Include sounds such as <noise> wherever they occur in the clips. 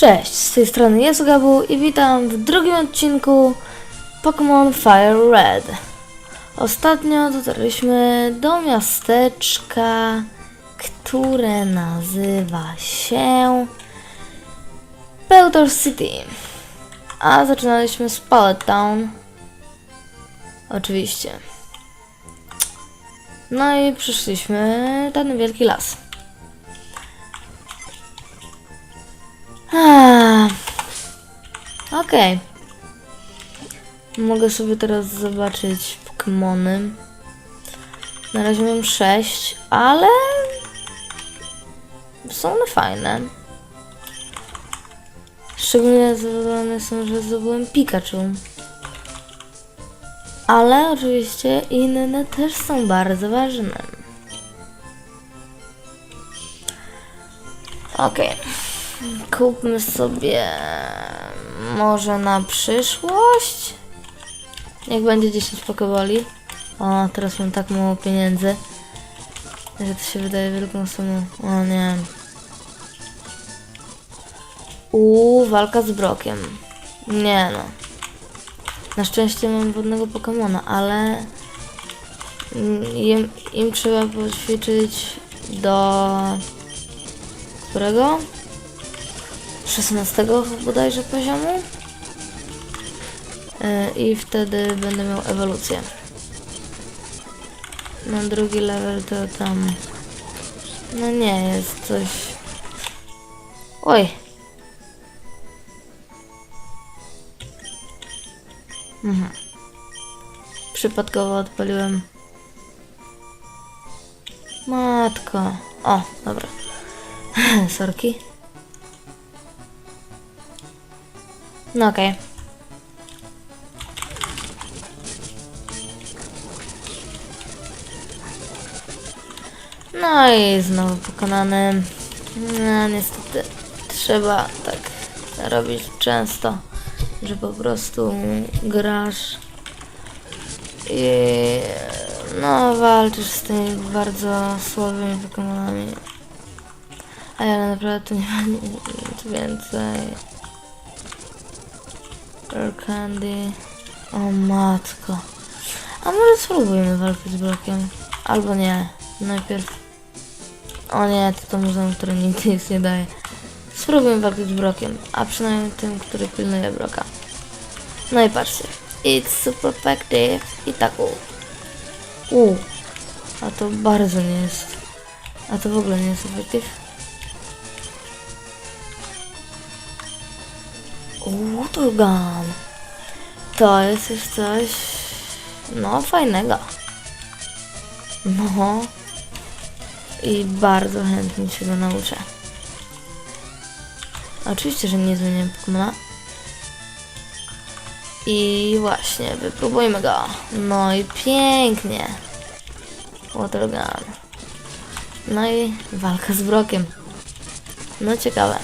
Cześć, z tej strony jest Gabu i witam w drugim odcinku Pokémon Fire Red. Ostatnio dotarliśmy do miasteczka, które nazywa się Peltor City. A zaczynaliśmy z Pallet Town. Oczywiście. No i przyszliśmy ten wielki las. Okej. Mogę sobie teraz zobaczyć Pokémony. Na razie mam 6, ale są one fajne. Szczególnie zadowolony jestem, że zdobyłem Pikachu. Ale oczywiście inne też są bardzo ważne. Okej. Kupmy sobie może na przyszłość. Niech będzie 10 pokeboli. O, teraz mam tak mało pieniędzy, że to się wydaje wielką sumą. O nie. Uuu, walka z Brokiem. Nie no. Na szczęście mam wodnego Pokemona, ale im, im trzeba poćwiczyć do którego? 16 bodajże poziomu. Yy, I wtedy będę miał ewolucję. Na drugi level to tam... No nie, jest coś... Oj! Mhm. Przypadkowo odpaliłem. Matko. O, dobra. <laughs> Sorki. No okej. No i znowu pokonany. No niestety trzeba tak robić często, że po prostu grasz i no walczysz z tymi bardzo słabymi Pokemonami. A ja naprawdę tu nie mam nic więcej. Rare Candy. O matko. A może spróbujmy walki z blokiem? Albo nie. Najpierw... O nie, to to muzeum, które nigdy nic nie daje. Spróbujmy walki z blokiem, a przynajmniej tym, który pilnuje bloka. No i patrzcie. It's super effective. I tak u. U. A to bardzo nie jest. A to w ogóle nie jest Łuturgan. To jest już coś, no, fajnego. No. I bardzo chętnie się go nauczę. Oczywiście, że nie zmieniam Pokemona. I właśnie, wypróbujmy go. No i pięknie. Watergun. No i walka z Brokiem. No ciekawe.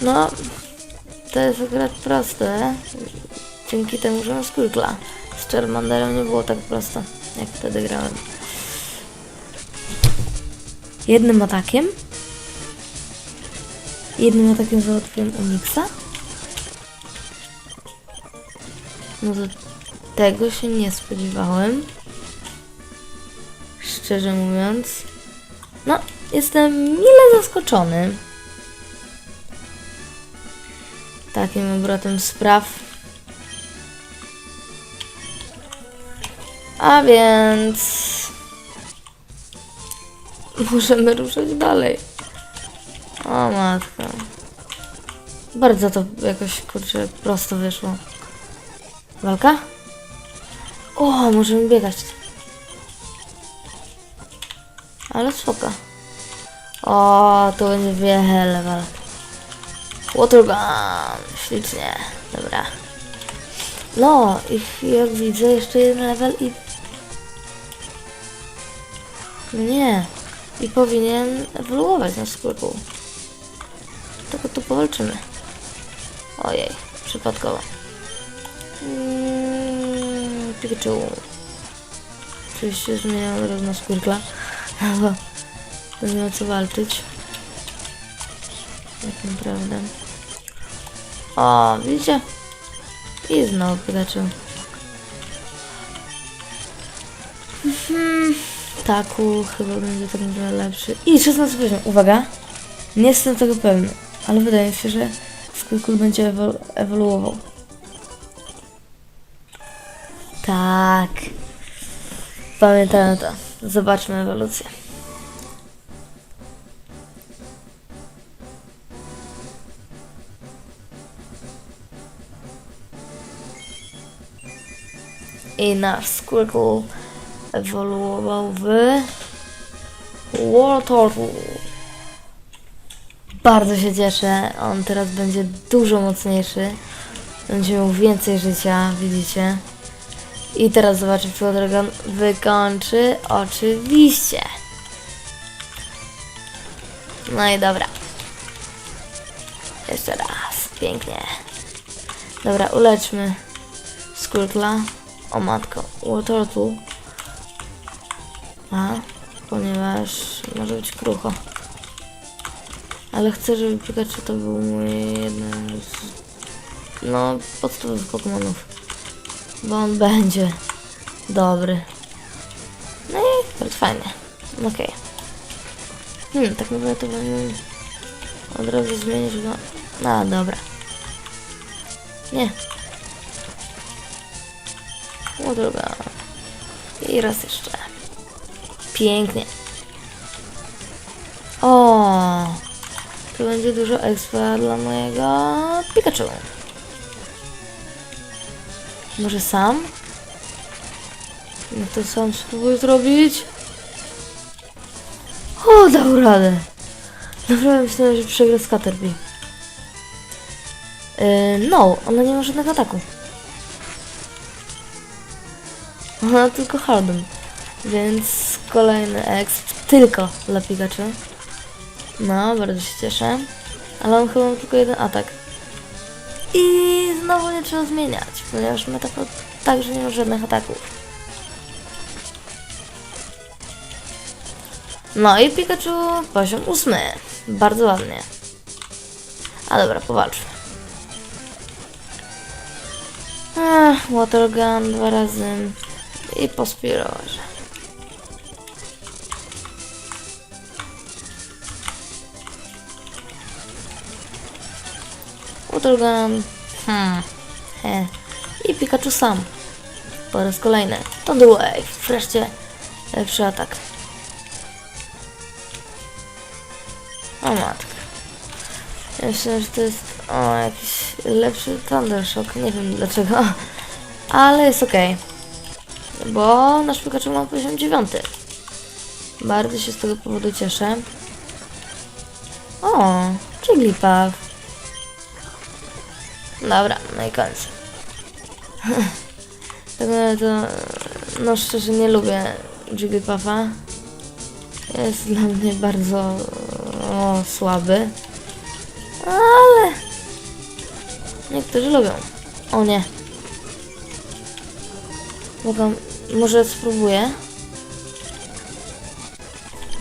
No, to jest akurat proste. Dzięki temu, że mam Squirkla. Z Charmanderem nie było tak prosto, jak wtedy grałem. Jednym atakiem? Jednym atakiem załatwiłem Onyxa? No to tego się nie spodziewałem. Szczerze mówiąc. No, jestem mile zaskoczony. Takim obrotem spraw. A więc możemy ruszać dalej. O matka. Bardzo to jakoś kurczę prosto wyszło. Walka? O, możemy biegać. Ale spoko. O, to będzie wiele walk. Watergun, ślicznie, dobra. No, i jak widzę, jeszcze jeden level i... Nie, i powinien ewoluować na skórku. Tylko tu powalczymy. Ojej, przypadkowo. Mm, Pikachu. Oczywiście zmieniam na skórkla, bo <laughs> nie ma co walczyć. Naprawdę. O, widzicie? I znowu Pikachu. Mhm. Taku chyba będzie tak naprawdę lepszy. I 16 poziom. Uwaga. Nie jestem tego pewny, ale wydaje mi się, że Squirtle będzie ewol ewoluował. Tak. Pamiętamy to. Zobaczmy ewolucję. I nasz Squirtle ewoluował w War Turtle. Bardzo się cieszę. On teraz będzie dużo mocniejszy. Będzie miał więcej życia, widzicie. I teraz zobaczę, czy Dragon wykończy. Oczywiście. No i dobra. Jeszcze raz. Pięknie. Dobra, uleczmy Squirtla. O matko, Watertu. A, ponieważ może być krucho. Ale chcę, żeby Pikachu to był mój jeden z... No, podstawowych Pokémonów. Bo on będzie dobry. No i bardzo fajnie. Okej. Hmm, tak naprawdę to bym od razu zmienić go. No, dobra. Nie. O, druga. I raz jeszcze. Pięknie. O, to będzie dużo expa dla mojego Pikachu. Może sam? No to sam spróbuję zrobić. O, dał radę. Naprawdę myślałem, że przegra z Caterpie. Yy, no, ona nie ma żadnego ataku. Ona tylko hardem. Więc kolejny exp tylko dla Pikachu. No, bardzo się cieszę. Ale on chyba ma tylko jeden atak. I znowu nie trzeba zmieniać, ponieważ Metapod także nie ma żadnych ataków. No i Pikachu poziom ósmy. Bardzo ładnie. A dobra, powalczmy. Ach, Watergun dwa razy i po Spirorze. Watergun. Hmm. He. I Pikachu sam. Po raz kolejny. Thunderwave. Wreszcie lepszy atak. O matko. Ja Myślę, że to jest o, jakiś lepszy Thundershock. Nie wiem dlaczego. <laughs> Ale jest okej. Bo nasz Pikachu ma poziom 9. Bardzo się z tego powodu cieszę. O, Jigglypuff. Dobra, no i koniec. <laughs> tak naprawdę to, no szczerze nie lubię Jigglypuffa. Jest dla mnie bardzo o, słaby. Ale niektórzy lubią. O nie. Mogę, może spróbuję.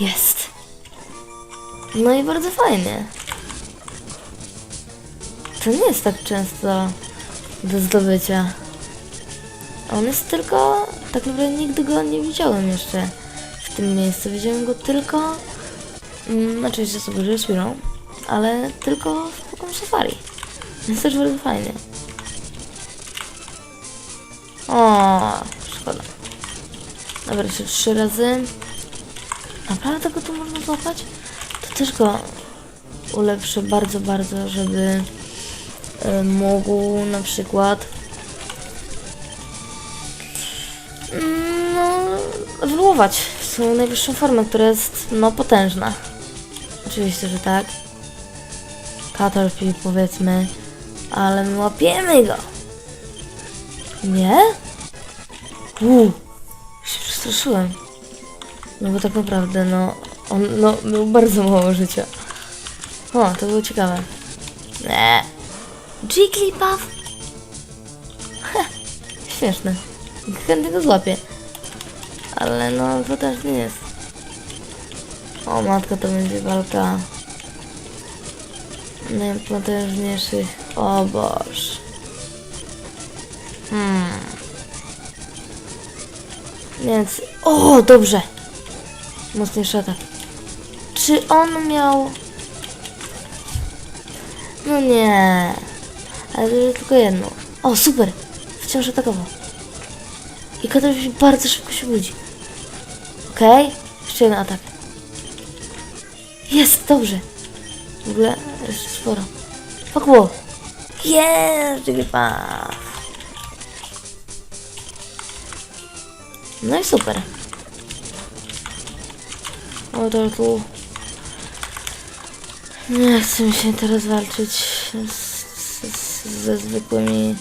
Jest. No i bardzo fajnie. To nie jest tak często do zdobycia. On jest tylko... Tak naprawdę nigdy go nie widziałem jeszcze w tym miejscu. Widziałem go tylko... Mm, oczywiście sobie Respirą, ale tylko w Pokémon Safari. Jest też bardzo fajnie. O, szkoda. Dobra, jeszcze trzy razy. Naprawdę go tu można złapać? To też go ulepszę bardzo, bardzo, żeby y, mógł na przykład no, ewoluować w swoją najwyższą formę, która jest no potężna. Oczywiście, że tak. Caterpie powiedzmy, ale my łapiemy go. Nie? Uuu, się przestraszyłem. No bo tak naprawdę, no, on no, miał bardzo mało życia. O, to było ciekawe. Nie. Jigglypuff? Heh, śmieszne. Chętnie go złapię. Ale no, to też nie jest. O, matka, to będzie walka. najpotężniejszych. O Boż. Hmm. Więc. O, dobrze. Mocniejszy atak. Czy on miał. No nie. Ale tylko jedno. O, super. Wciąż atakował. I Katarzyna bardzo szybko się budzi. Okej. Jeszcze jeden atak. Jest, dobrze. W ogóle jeszcze sporo. Fuck wall. Jest, Jigglypuff. No i super. O, to tu... Nie chcę mi się teraz walczyć z, z, ze zwykłymi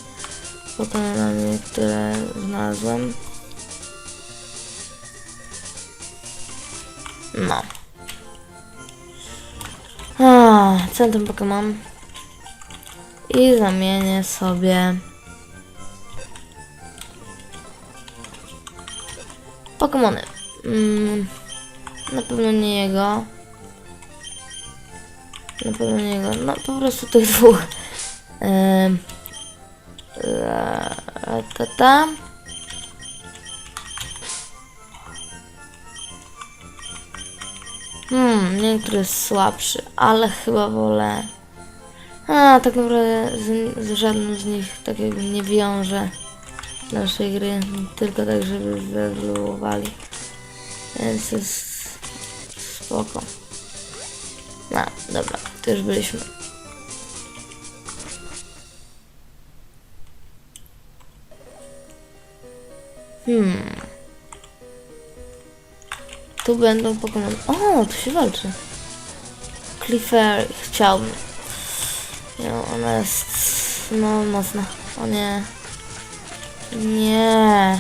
Pokemonami, które znalazłem. No. A, centrum Pokémon. I zamienię sobie Pokémony. Mm, na pewno nie jego. Na pewno nie jego. No po prostu tych dwóch. Ym, la, ta, ta. Hmm, nie wiem, który jest słabszy, ale chyba wolę. A, tak naprawdę z, z żadnym z nich tak nie wiąże naszej gry, tylko tak, żeby wyewoluowali. Więc jest spoko. No, dobra, to już byliśmy. Hmm. Tu będą Pokémon. O, tu się walczy. Cliffer chciałbym. No, ona jest no mocna. O nie. Nie.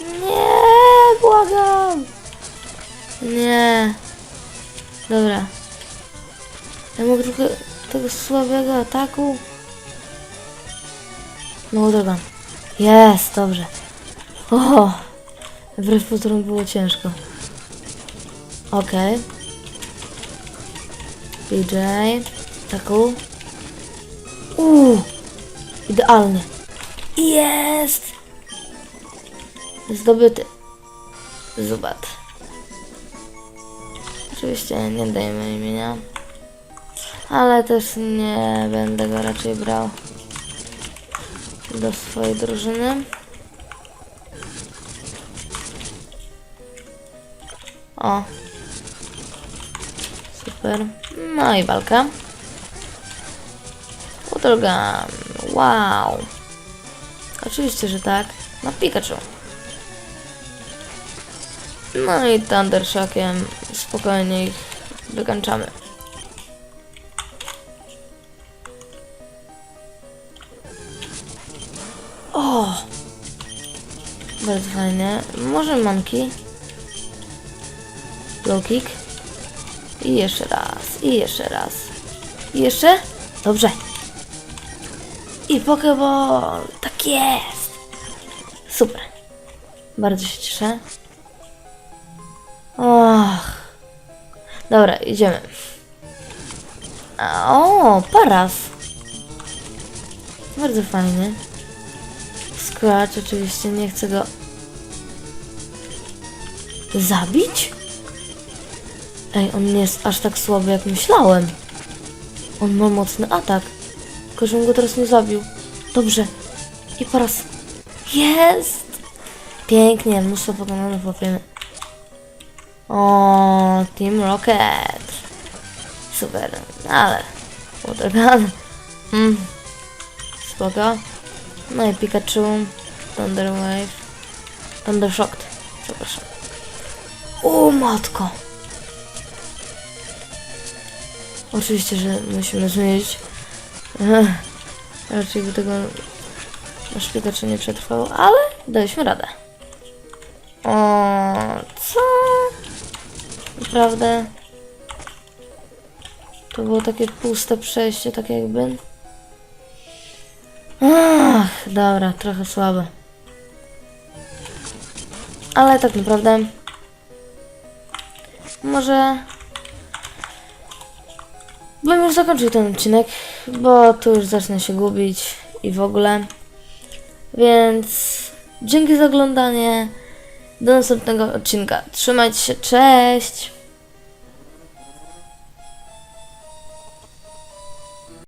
Nie, błagam. Nie. Dobra. Ja mogę tylko tego słabego ataku. No droga. Jest, dobrze. O, wbrew pozorom było ciężko. Okej. DJ. Taku. Uuu. Idealnie. Jest! Zdobyty. Zubat. Oczywiście nie dajemy imienia. Ale też nie będę go raczej brał do swojej drużyny. O. Super. No i walka. Udrogam. Wow. Oczywiście, że tak. No Pikachu. No i Thundershockiem spokojnie ich wykańczamy. O! Bardzo fajnie. Może manki. Low kick. I jeszcze raz. I jeszcze raz. I jeszcze? Dobrze. I Pokeball. Tak jest. Super. Bardzo się cieszę. Och. Dobra, idziemy. O, paras. Bardzo fajny. Scratch oczywiście, nie chcę go zabić? Ej, on nie jest aż tak słaby jak myślałem. On ma mocny atak. Tylko, żebym go teraz nie zabił. Dobrze. I po raz. Jest! Pięknie, mnóstwo Pokemonów łapiemy. O, Team Rocket. Super, ale... Watergun. Hmm. Spoko. No i Pikachu. Thunder Wave. Thunder Shocked. Przepraszam. O, matko. Oczywiście, że musimy zmienić. Raczej by tego nasz Pikachu nie przetrwał, ale daliśmy radę. O, co? Naprawdę? To było takie puste przejście, tak jakby. Ach, dobra, trochę słabe. Ale tak naprawdę... Może... bym już zakończył ten odcinek, bo tu już zacznę się gubić i w ogóle. Więc dzięki za oglądanie. Do następnego odcinka. Trzymajcie się, cześć!